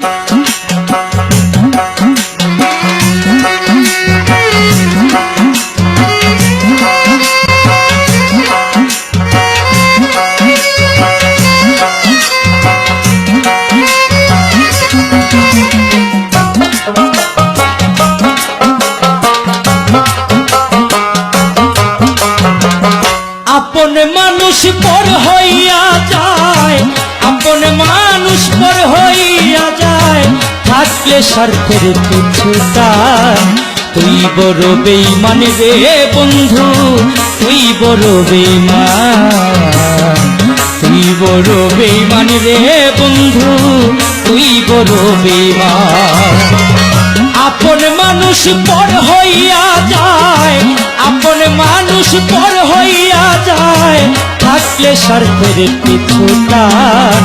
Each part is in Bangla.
Mm-hmm. থাকলে স্বার্থের কিছু তার তুই বড় বেইমান রে বন্ধু, তুই বড় বেইমান তুই বড় বেইমান রে বন্ধু, তুই বড় বেইমান আপন মানুষ পর হইয়া যায়, আপন মানুষ পর হইয়া যায়, থাকলে স্বার্থের পিছু টান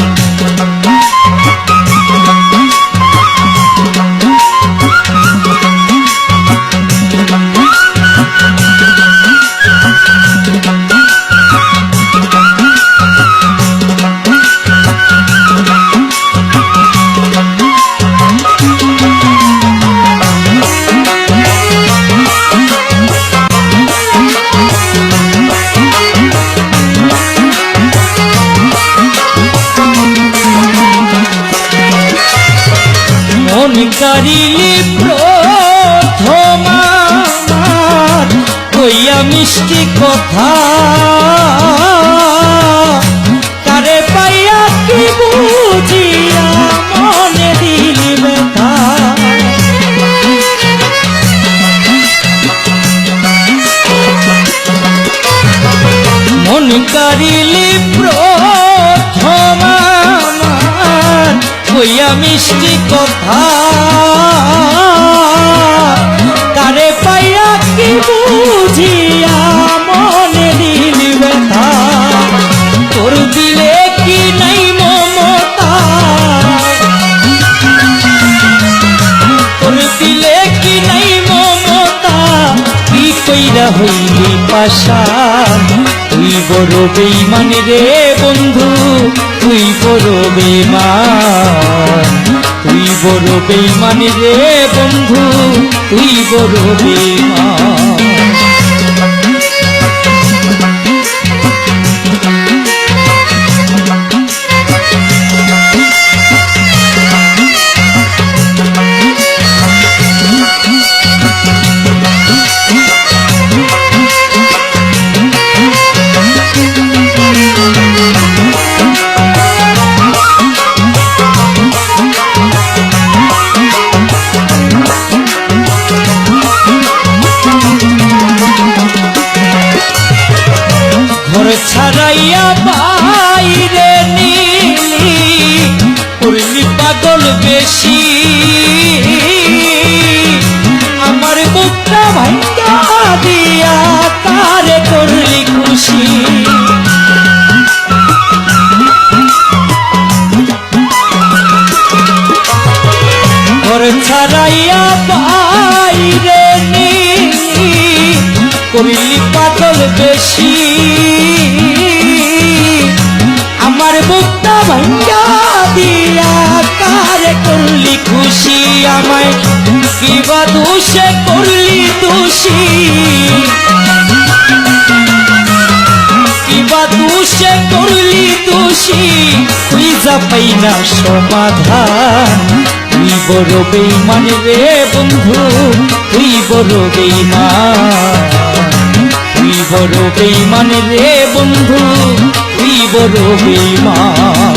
মিষ্টি কথা। তারে পাইয়া কি বুঝিয়া মনে দিলি ব্যথা। মন কারিলি প্রথমার কইয়া মিষ্টি কথা। হইলি পাশা। তুই বড় বেইমান রে বন্ধু, তুই বড় বেমান তুই বড় বেইমান রে বন্ধু, তুই বড় বেইমান। দিয়া তারে করলি খুশি? ঘর ছাড়াইয়া বাইরে নিলি করলি পাগল বেশি। আমার বুকটা ভাঙ্গা দিয়া কারে করলি খুশি? আমায় কিবা দোষে করলি দোষী? দোষী তুই যা পাই না সমাধান, তুই বড় বেইমান রে বন্ধু, তুই বড় বেইমান তুই বড় বেইমান রে বন্ধু, তুই বড় বেইমান